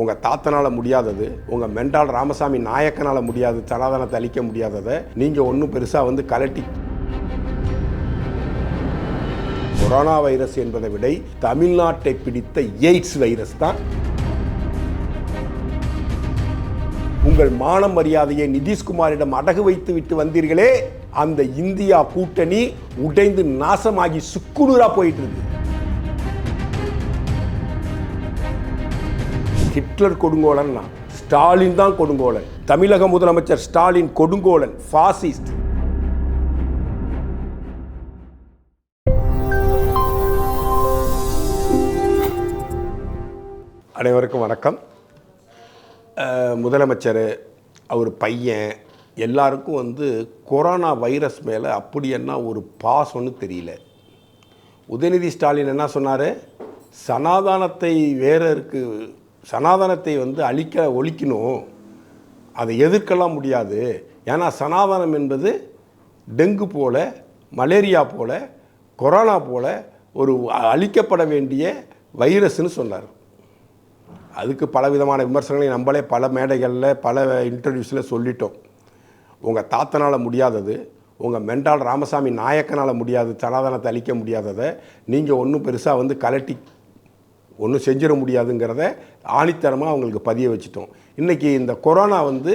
உங்கள் தாத்தனால் முடியாதது உங்கள் மெண்டால் ராமசாமி நாயக்கனால் முடியாது சனாதனத்தை அழிக்க முடியாததை நீங்கள் ஒன்றும் பெருசாக வந்து கலட்டி. கொரோனா வைரஸ் என்பதை விட தமிழ்நாட்டை பிடித்த எய்ட்ஸ் வைரஸ் தான். உங்கள் மான மரியாதையை நிதிஷ்குமாரிடம் அடகு வைத்து விட்டு வந்தீர்களே அந்த இந்தியா கூட்டணி உடைந்து நாசமாகி சுக்குநூறாக போயிட்டு இருக்கு. ஹிட்லர் கொடுங்கோலன் ஸ்டாலின் தான் கொடுங்கோலன். தமிழக முதலமைச்சர் ஸ்டாலின் கொடுங்கோலன் ஃபாசிஸ்ட். அனைவருக்கும் வணக்கம். முதலமைச்சர் அவர் பையன் எல்லாருக்கும் வந்து கொரோனா வைரஸ் மேலே அப்படி என்ன ஒரு பாசம்னு தெரியல. உதயநிதி ஸ்டாலின் என்ன சொன்னார்? சனாதானத்தை வேறருக்கு சனாதனத்தை வந்து அழிக்க ஒழிக்கணும். அதை எதிர்க்கலாம் முடியாது. ஏன்னா சனாதனம் என்பது டெங்கு போல மலேரியா போல கொரோனா போல ஒரு அழிக்கப்பட வேண்டிய வைரஸ்னு சொன்னார். அதுக்கு பல விதமான விமர்சனங்களை நம்மளே பல மேடைகளில் பல இன்டர்வியூஸில் சொல்லிட்டோம். உங்கள் தாத்தனால் முடியாதது உங்கள் மெண்டால் ராமசாமி நாயக்கனால் முடியாது சனாதனத்தை அழிக்க முடியாததை நீங்கள் ஒன்றும் பெருசாக வந்து கலட்டி ஒன்றும் செஞ்சிட முடியாதுங்கிறத ஆணித்தரமாக அவங்களுக்கு பதிய வச்சுட்டோம். இன்றைக்கி இந்த கொரோனா வந்து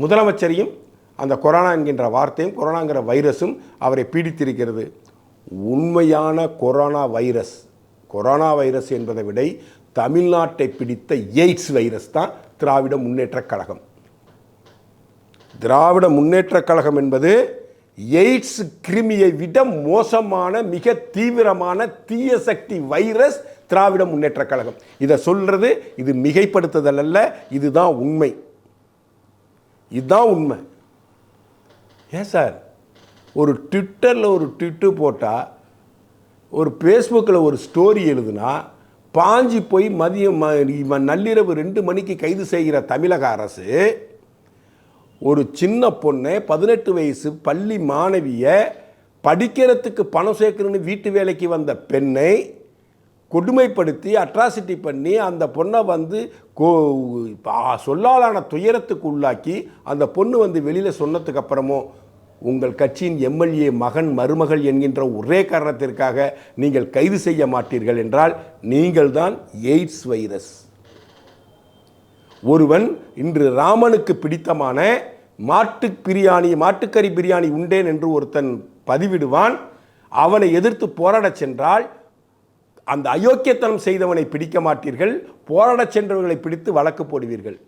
முதலமைச்சரையும் அந்த கொரோனா என்கின்ற வார்த்தையும் கொரோனாங்கிற வைரஸும் அவரை பீடித்திருக்கிறது. உண்மையான கொரோனா வைரஸ் கொரோனா வைரஸ் என்பதை விட தமிழ்நாட்டை பிடித்த எய்ட்ஸ் வைரஸ் தான் திராவிட முன்னேற்றக் கழகம். திராவிட முன்னேற்றக் கழகம் என்பது எய்ட்ஸ் கிருமியை விட மோசமான மிக தீவிரமான தீய சக்தி வைரஸ் திராவிட முன்னேற்ற கழகம். இதை சொல்றது இது மிகைப்படுத்துதல் அல்ல இதுதான் உண்மை. இதுதான் உண்மை. ஏன் சார்? ஒரு ட்விட்டரில் ஒரு ட்விட்டு போட்டால் ஒரு ஃபேஸ்புக்கில் ஒரு ஸ்டோரி எழுதுனா பாஞ்சி போய் மதியம் நள்ளிரவு ரெண்டு மணிக்கு கைது செய்கிற தமிழக அரசு ஒரு சின்ன பொண்ணு பதினெட்டு வயசு பள்ளி மாணவியை படிக்கிறதுக்கு பணம் சேர்க்கணும்னு வீட்டு வேலைக்கு வந்த பெண்ணை கொடுமைப்படுத்தி அட்ராசிட்டி பண்ணி அந்த பொண்ணை வந்து கோ சொல்லாலான துயரத்துக்கு உள்ளாக்கி அந்த பொண்ணு வந்து வெளியில் சொன்னதுக்கு அப்புறமும் உங்கள் கட்சியின் எம்எல்ஏ மகன் மருமகள் என்கின்ற ஒரே காரணத்திற்காக நீங்கள் கைது செய்ய மாட்டீர்கள் என்றால் நீங்கள்தான் எய்ட்ஸ் வைரஸ். ஒருவன் இன்று ராமனுக்கு பிடித்தமான மாட்டு பிரியாணி மாட்டுக்கறி பிரியாணி உண்டேன் என்று ஒருத்தன் பதிவிடுவான். அவனை எதிர்த்து போராடச் சென்றால் அந்த அயோக்கியத்தனம் செய்தவனை பிடிக்க மாட்டீர்கள். போராடச் சென்றவர்களை பிடித்து வழக்கு போடுவீர்கள்.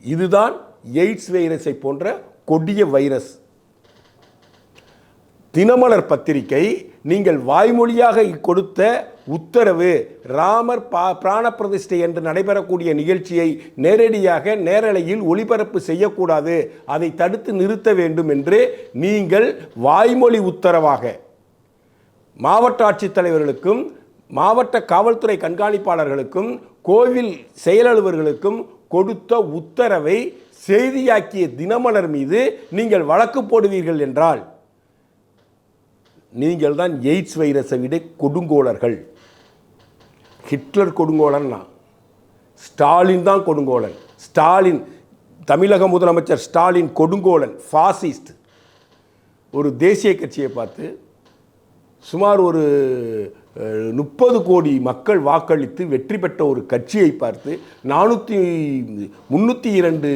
இதுதான் எய்ட்ஸ் வைரஸை போன்ற கொடிய வைரஸ். தினமலர் பத்திரிகை நீங்கள் வாய்மொழியாக கொடுத்த உத்தரவு ராமர் பா பிராண பிரதிஷ்டை என்று நடைபெறக்கூடிய நிகழ்ச்சியை நேரடியாக நேரலையில் ஒளிபரப்பு செய்யக்கூடாது. அதை தடுத்து நிறுத்த வேண்டும் என்று நீங்கள் வாய்மொழி உத்தரவாக மாவட்ட ஆட்சித்தலைவர்களுக்கும் மாவட்ட காவல்துறை கண்காணிப்பாளர்களுக்கும் கோவில் செயலலுவர்களுக்கும் கொடுத்த உத்தரவை செய்தியாக்கிய தினமலர் மீது நீங்கள் வழக்கு போடுவீர்கள் என்றால் நீங்கள் தான் எய்ட்ஸ் வைரஸை விட கொடுங்கோலர்கள் ஹிட்லர் கொடுங்கோலன்னா ஸ்டாலின் தான் கொடுங்கோலன். ஸ்டாலின் தமிழக முதலமைச்சர் ஸ்டாலின் கொடுங்கோலன் ஃபாசிஸ்ட். ஒரு தேசிய கட்சியை பார்த்து சுமார் ஒரு முப்பது கோடி மக்கள் வாக்களித்து வெற்றி பெற்ற ஒரு கட்சியை பார்த்து நானூற்றி முந்நூற்றி இரண்டு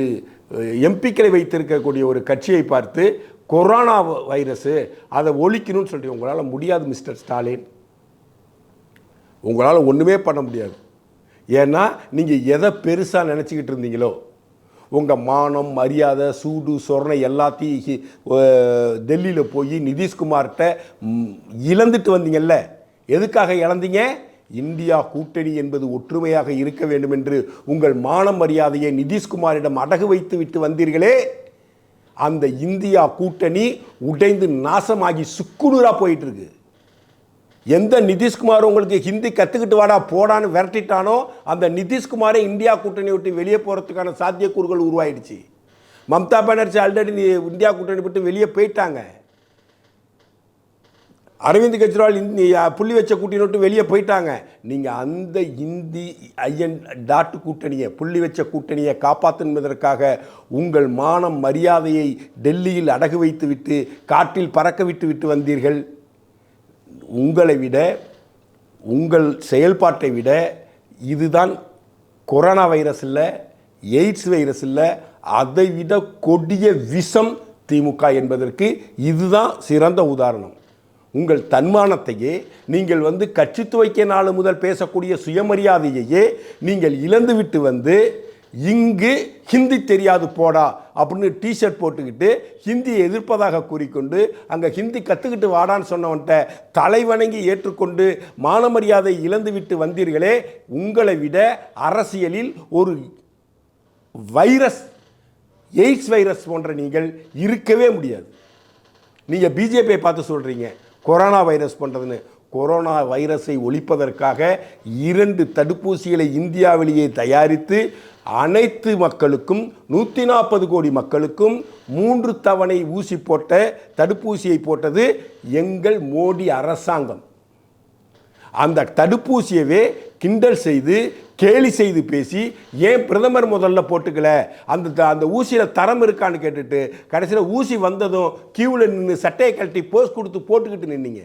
எம்பிக்களை வைத்திருக்கக்கூடிய ஒரு கட்சியை பார்த்து கொரோனா வைரஸு அதை ஒழிக்கணும்னு சொல்லிட்டு உங்களால் முடியாது மிஸ்டர் ஸ்டாலின். உங்களால் ஒன்றுமே பண்ண முடியாது. ஏன்னா நீங்கள் எதை பெருசாக நினச்சிக்கிட்டு இருந்தீங்களோ உங்கள் மானம் மரியாதை சூடு சொரணை எல்லாத்தையும் டெல்லியில் போய் நிதிஷ்குமார்கிட்ட இழந்துட்டு வந்தீங்கல்ல. எதுக்காக இழந்தீங்க? இந்தியா கூட்டணி என்பது ஒற்றுமையாக இருக்க வேண்டும் என்று உங்கள் மானம் மரியாதையை நிதிஷ்குமாரிடம் அடகு வைத்து விட்டு வந்தீர்களே. அந்த இந்தியா கூட்டணி உடைந்து நாசமாகி சுக்குநூறாக போயிட்டுருக்கு எந்த நிதிஷ்குமார் உங்களுக்கு ஹிந்தி கற்றுக்கிட்டு வாடா போடான்னு விரட்டிட்டானோ அந்த நிதிஷ்குமாரை இந்தியா கூட்டணி விட்டு வெளியே போகிறதுக்கான சாத்தியக்கூறுகள் உருவாயிடுச்சு. மம்தா பானர்ஜி ஆல்ரெடி இந்தியா கூட்டணி விட்டு வெளியே போயிட்டாங்க. அரவிந்த் கெஜ்ரிவால் புள்ளி வச்ச கூட்டணி விட்டு வெளியே போயிட்டாங்க. நீங்கள் அந்த இந்தி ஐயன் டாட்டு கூட்டணியை புள்ளி வச்ச கூட்டணியை காப்பாற்றுவதற்காக உங்கள் மானம் மரியாதையை டெல்லியில் அடகு வைத்து விட்டு காற்றில் பறக்க விட்டு விட்டு வந்தீர்கள். உங்களை விட உங்கள் செயல்பாட்டை விட இதுதான் கொரோனா வைரஸ் இல்லை எய்ட்ஸ் வைரஸ் இல்லை அதை விட கொடிய விஷம் திமுக என்பதற்கு இதுதான் சிறந்த உதாரணம். உங்கள் தன்மானத்தையே நீங்கள் வந்து கட்சி துவைக்க நாள் முதல் பேசக்கூடிய சுயமரியாதையையே நீங்கள் இழந்துவிட்டு வந்து இங்கு ஹிந்தி தெரியாது போடா அப்படின்னு டிஷர்ட் போட்டுக்கிட்டு ஹிந்தியை எதிர்ப்பதாக கூறிக்கொண்டு அங்கே ஹிந்தி கற்றுக்கிட்டு வாடான்னு சொன்னவன்ட்ட தலைவணங்கி ஏற்றுக்கொண்டு மானமரியாதை இழந்துவிட்டு வந்தீர்களே உங்களை விட அரசியலில் ஒரு வைரஸ் எய்ட்ஸ் வைரஸ் போன்ற நீங்கள் இருக்கவே முடியாது. நீங்கள் பிஜேபியை பார்த்து சொல்கிறீங்க கொரோனா வைரஸ் பண்ணுறதுன்னு கொரோனா வைரஸை ஒழிப்பதற்காக இரண்டு தடுப்பூசிகளை இந்தியாவிலேயே தயாரித்து அனைத்து மக்களுக்கும் நூற்றி நாற்பது கோடி மக்களுக்கும் மூன்று தவணை ஊசி போட்ட தடுப்பூசியை போட்டது எங்கள் மோடி அரசாங்கம். அந்த தடுப்பூசியவே கிண்டல் செய்து கேலி செய்து பேசி ஏன் பிரதமர் முதல்ல போட்டுக்கல? அந்த த- அந்த ஊசியில் தரம் இருக்கான்னு கேட்டுட்டு கடைசியில் ஊசி வந்ததும் கியூவில் நின்று சட்டையை கழட்டி போஸ் கொடுத்து போட்டுக்கிட்டு நின்னீங்க.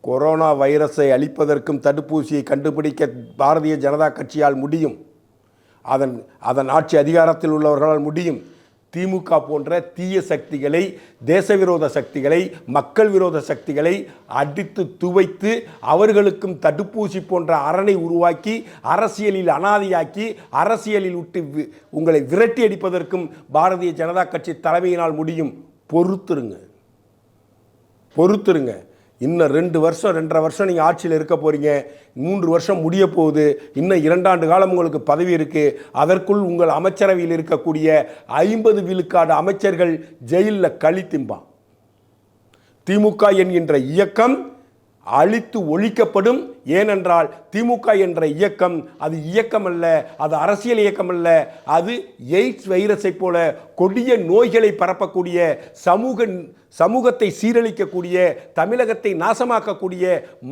கொரோனா வைரஸை அழிப்பதற்கும் தடுப்பூசியை கண்டுபிடிக்க பாரதிய ஜனதா கட்சியால் முடியும். அதன் அதன் ஆட்சி அதிகாரத்தில் உள்ளவர்களால் முடியும். திமுக போன்ற தீய சக்திகளை தேசவிரோத சக்திகளை மக்கள் விரோத சக்திகளை அடித்து துவைத்து அவர்களுக்கும் தடுப்பூசி போன்ற அரணை உருவாக்கி அரசியலில் அனாதையாக்கி அரசியலில் விட்டு வி- உங்களை விரட்டி அடிப்பதற்கும் பாரதிய ஜனதா கட்சி தலைமையினால் முடியும். பொறுத்துருங்க. பொறுத்துருங்க. இன்னும் ரெண்டு வருஷம் ரெண்டரை வருஷம் நீங்கள் ஆட்சியில் இருக்க போகிறீங்க மூன்று வருஷம் முடிய போகுது. இன்னும் இரண்டாண்டு காலம் உங்களுக்கு பதவி இருக்குது அதற்குள் உங்கள் அமைச்சரவையில் இருக்கக்கூடிய ஐம்பது விழுக்காடு அமைச்சர்கள் ஜெயிலில் களி திம்பான் திமுக என்கின்ற இயக்கம் அழித்து ஒழிக்கப்படும். ஏனென்றால் திமுக என்ற இயக்கம் அது இயக்கம் அல்ல அது அரசியல் இயக்கம் அல்ல அது எய்ட்ஸ் வைரஸை போல கொடிய நோய்களை பரப்பக்கூடிய சமூக சமூகத்தை சீரழிக்கக்கூடிய தமிழகத்தை நாசமாக்கக்கூடிய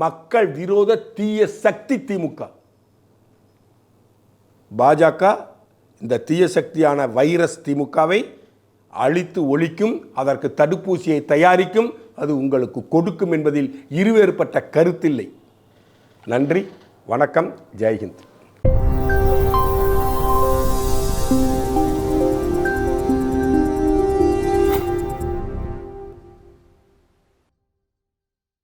மக்கள் விரோத தீய சக்தி திமுக. பாஜக இந்த தீய சக்தியான வைரஸ் திமுகவை அழித்து ஒழிக்கும் அதற்கு தடுப்பூசியை தயாரிக்கும் அது உங்களுக்கு கொடுக்கும் என்பதில் இருவேறுபட்ட கருத்தில்லை. நன்றி வணக்கம் ஜெய்ஹிந்த்.